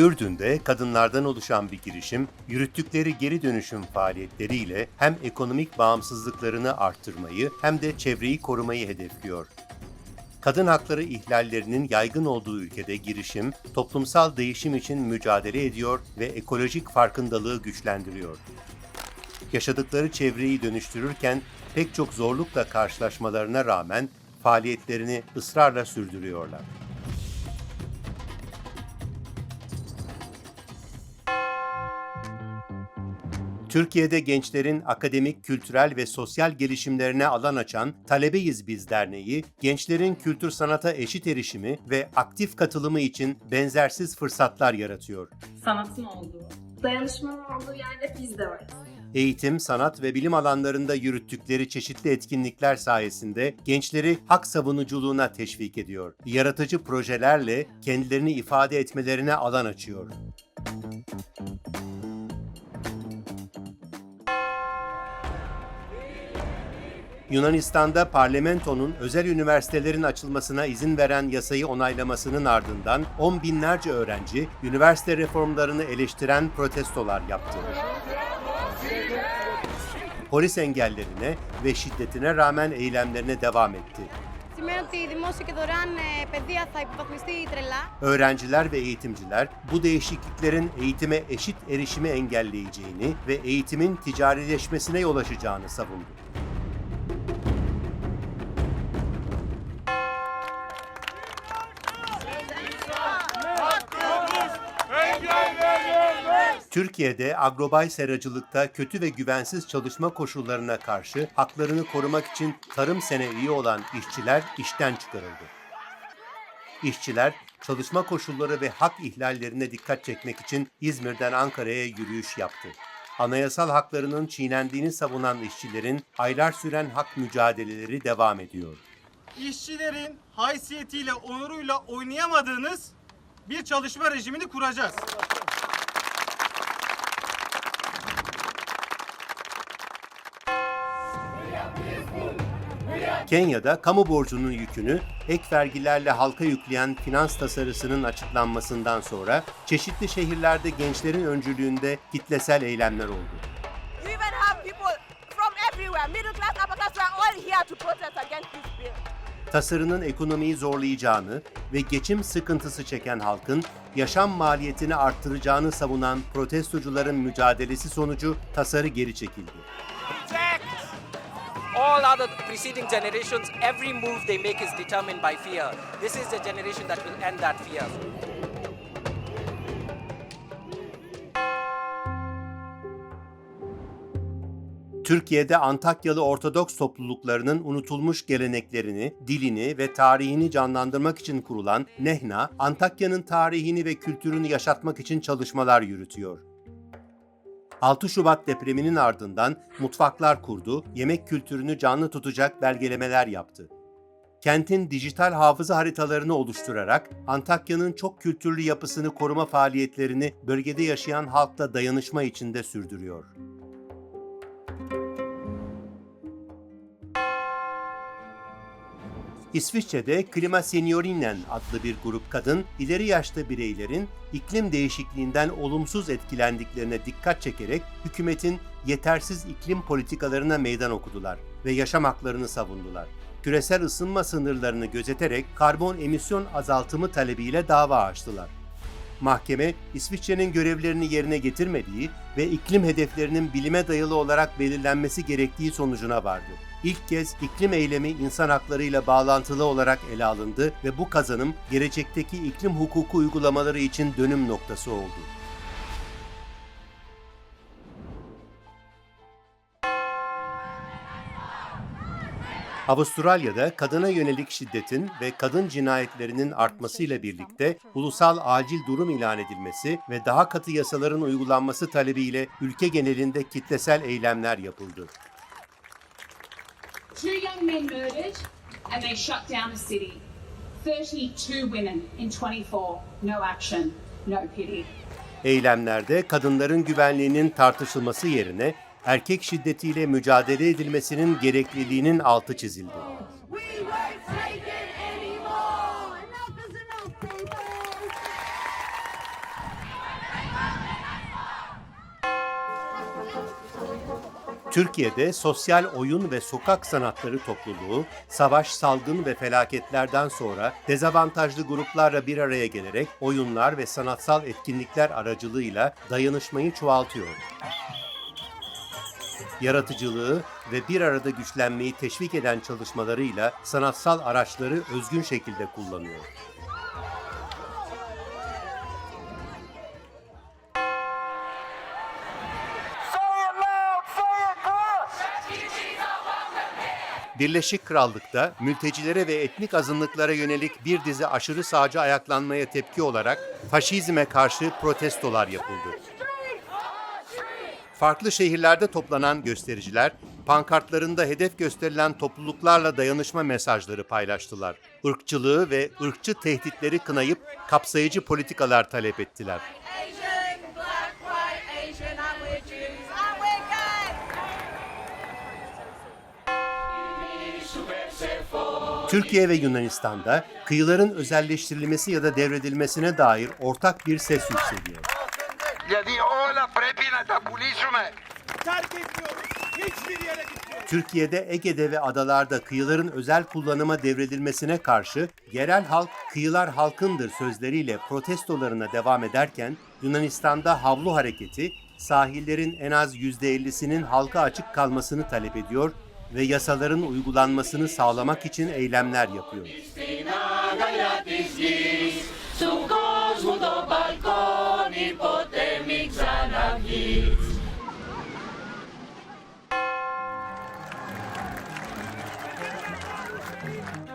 Ürdün'de kadınlardan oluşan bir girişim, yürüttükleri geri dönüşüm faaliyetleriyle hem ekonomik bağımsızlıklarını arttırmayı hem de çevreyi korumayı hedefliyor. Kadın hakları ihlallerinin yaygın olduğu ülkede girişim, toplumsal değişim için mücadele ediyor ve ekolojik farkındalığı güçlendiriyor. Yaşadıkları çevreyi dönüştürürken pek çok zorlukla karşılaşmalarına rağmen faaliyetlerini ısrarla sürdürüyorlar. Türkiye'de gençlerin akademik, kültürel ve sosyal gelişimlerine alan açan Talebeyiz Biz Derneği, gençlerin kültür sanata eşit erişimi ve aktif katılımı için benzersiz fırsatlar yaratıyor. sanatın olduğu, dayanışmanın olduğu yerde biz de varız. Eğitim, sanat ve bilim alanlarında yürüttükleri çeşitli etkinlikler sayesinde gençleri hak savunuculuğuna teşvik ediyor. Yaratıcı projelerle kendilerini ifade etmelerine alan açıyor. Yunanistan'da parlamentonun özel üniversitelerin açılmasına izin veren yasayı onaylamasının ardından on binlerce öğrenci üniversite reformlarını eleştiren protestolar yaptı. Polis engellerine ve şiddetine rağmen eylemlerine devam etti. Öğrenciler ve eğitimciler bu değişikliklerin eğitime eşit erişimi engelleyeceğini ve eğitimin ticarileşmesine yol açacağını savundu. Türkiye'de agrobay seracılıkta kötü ve güvensiz çalışma koşullarına karşı haklarını korumak için tarım sene üye olan işçiler işten çıkarıldı. İşçiler çalışma koşulları ve hak ihlallerine dikkat çekmek için İzmir'den Ankara'ya yürüyüş yaptı. Anayasal haklarının çiğnendiğini savunan işçilerin aylar süren hak mücadeleleri devam ediyor. işçilerin haysiyetiyle, onuruyla oynayamadığınız bir çalışma rejimini kuracağız. Kenya'da kamu borcunun yükünü ek vergilerle halka yükleyen finans tasarısının açıklanmasından sonra çeşitli şehirlerde gençlerin öncülüğünde kitlesel eylemler oldu. Tasarının ekonomiyi zorlayacağını ve geçim sıkıntısı çeken halkın yaşam maliyetini arttıracağını savunan protestocuların mücadelesi sonucu tasarı geri çekildi. All other preceding generations, every move they make is determined by fear. This is the generation that will end that fear. Türkiye'de Antakyalı Ortodoks topluluklarının unutulmuş geleneklerini, dilini ve tarihini canlandırmak için kurulan Nehna, Antakya'nın tarihini ve kültürünü yaşatmak için çalışmalar yürütüyor. 6 Şubat depreminin ardından mutfaklar kurdu, yemek kültürünü canlı tutacak belgelemeler yaptı. Kentin dijital hafıza haritalarını oluşturarak Antakya'nın çok kültürlü yapısını koruma faaliyetlerini bölgede yaşayan halkla dayanışma içinde sürdürüyor. İsviçre'de Klima Seniorinen adlı bir grup kadın, ileri yaşta bireylerin iklim değişikliğinden olumsuz etkilendiklerine dikkat çekerek hükümetin yetersiz iklim politikalarına meydan okudular ve yaşam haklarını savundular. Küresel ısınma sınırlarını gözeterek karbon emisyon azaltımı talebiyle dava açtılar. Mahkeme, İsviçre'nin görevlerini yerine getirmediği ve iklim hedeflerinin bilime dayalı olarak belirlenmesi gerektiği sonucuna vardı. İlk kez iklim eylemi insan haklarıyla bağlantılı olarak ele alındı ve bu kazanım gelecekteki iklim hukuku uygulamaları için dönüm noktası oldu. Avustralya'da kadına yönelik şiddetin ve kadın cinayetlerinin artmasıyla birlikte ulusal acil durum ilan edilmesi ve daha katı yasaların uygulanması talebiyle ülke genelinde kitlesel eylemler yapıldı. Two young men murdered and they shut down a city. 32 women in 24. No action, no pity. Eylemlerde kadınların güvenliğinin tartışılması yerine erkek şiddetiyle mücadele edilmesinin gerekliliğinin altı çizildi. Türkiye'de sosyal oyun ve sokak sanatları topluluğu, savaş, salgın ve felaketlerden sonra dezavantajlı gruplarla bir araya gelerek oyunlar ve sanatsal etkinlikler aracılığıyla dayanışmayı çoğaltıyor. Yaratıcılığı ve bir arada güçlenmeyi teşvik eden çalışmalarıyla sanatsal araçları özgün şekilde kullanıyor. Birleşik Krallık'ta mültecilere ve etnik azınlıklara yönelik bir dizi aşırı sağcı ayaklanmaya tepki olarak faşizme karşı protestolar yapıldı. Farklı şehirlerde toplanan göstericiler, pankartlarında hedef gösterilen topluluklarla dayanışma mesajları paylaştılar. Irkçılığı ve ırkçı tehditleri kınayıp kapsayıcı politikalar talep ettiler. Türkiye ve Yunanistan'da kıyıların özelleştirilmesi ya da devredilmesine dair ortak bir ses yükseliyor. Türkiye'de Ege'de ve adalarda kıyıların özel kullanıma devredilmesine karşı yerel halk kıyılar halkındır sözleriyle protestolarına devam ederken Yunanistan'da havlu hareketi sahillerin en az %50'sinin halka açık kalmasını talep ediyor ve yasaların uygulanmasını sağlamak için eylemler yapıyor.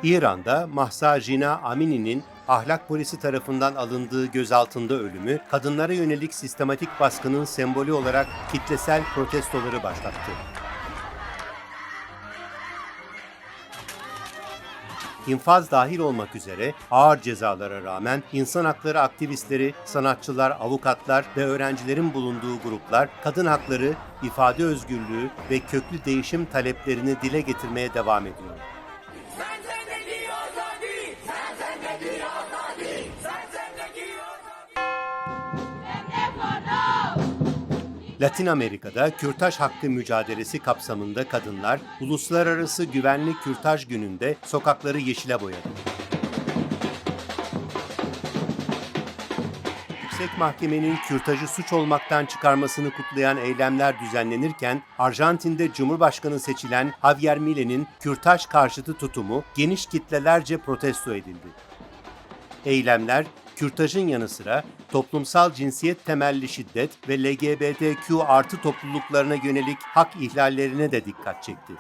İran'da Mahsa Jina Amini'nin ahlak polisi tarafından alındığı gözaltında ölümü, kadınlara yönelik sistematik baskının sembolü olarak kitlesel protestoları başlattı. İnfaz dahil olmak üzere ağır cezalara rağmen insan hakları aktivistleri, sanatçılar, avukatlar ve öğrencilerin bulunduğu gruplar kadın hakları, ifade özgürlüğü ve köklü değişim taleplerini dile getirmeye devam ediyor. Latin Amerika'da kürtaj hakkı mücadelesi kapsamında kadınlar Uluslararası Güvenlik Kürtaj Günü'nde sokakları yeşile boyadı. Yüksek Mahkemenin kürtajı suç olmaktan çıkarmasını kutlayan eylemler düzenlenirken Arjantin'de Cumhurbaşkanı seçilen Javier Milei'nin kürtaj karşıtı tutumu geniş kitlelerce protesto edildi. Eylemler kürtajın yanı sıra toplumsal cinsiyet temelli şiddet ve LGBTQ artı topluluklarına yönelik hak ihlallerine de dikkat çekti.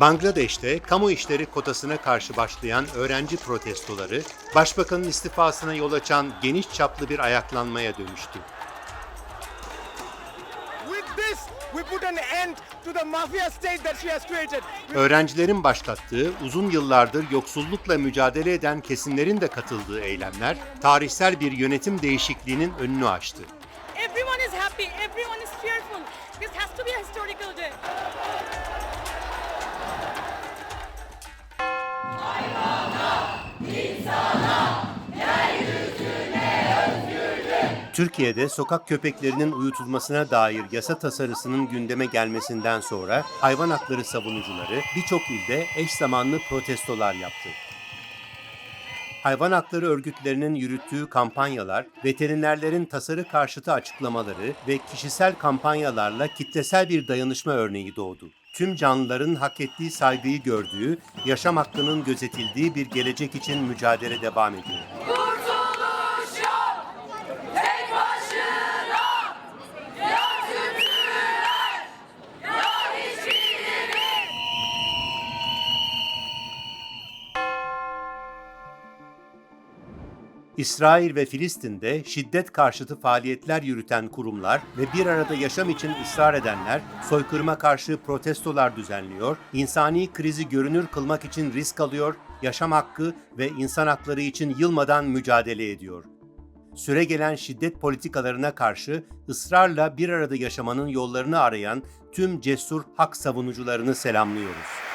Bangladeş'te kamu işleri kotasına karşı başlayan öğrenci protestoları, başbakanın istifasına yol açan geniş çaplı bir ayaklanmaya dönüştü. Öğrencilerin başlattığı, uzun yıllardır yoksullukla mücadele eden kesimlerin de katıldığı eylemler, tarihsel bir yönetim değişikliğinin önünü açtı. Everyone is happy, everyone is cheerful. This has to be a historical day. Türkiye'de sokak köpeklerinin uyutulmasına dair yasa tasarısının gündeme gelmesinden sonra hayvan hakları savunucuları birçok ilde eş zamanlı protestolar yaptı. Hayvan hakları örgütlerinin yürüttüğü kampanyalar, veterinerlerin tasarı karşıtı açıklamaları ve kişisel kampanyalarla kitlesel bir dayanışma örneği doğdu. Tüm canlıların hak ettiği saygıyı gördüğü, yaşam hakkının gözetildiği bir gelecek için mücadele devam ediyor. İsrail ve Filistin'de şiddet karşıtı faaliyetler yürüten kurumlar ve bir arada yaşam için ısrar edenler soykırıma karşı protestolar düzenliyor, insani krizi görünür kılmak için risk alıyor, yaşam hakkı ve insan hakları için yılmadan mücadele ediyor. Süre gelen şiddet politikalarına karşı ısrarla bir arada yaşamanın yollarını arayan tüm cesur hak savunucularını selamlıyoruz.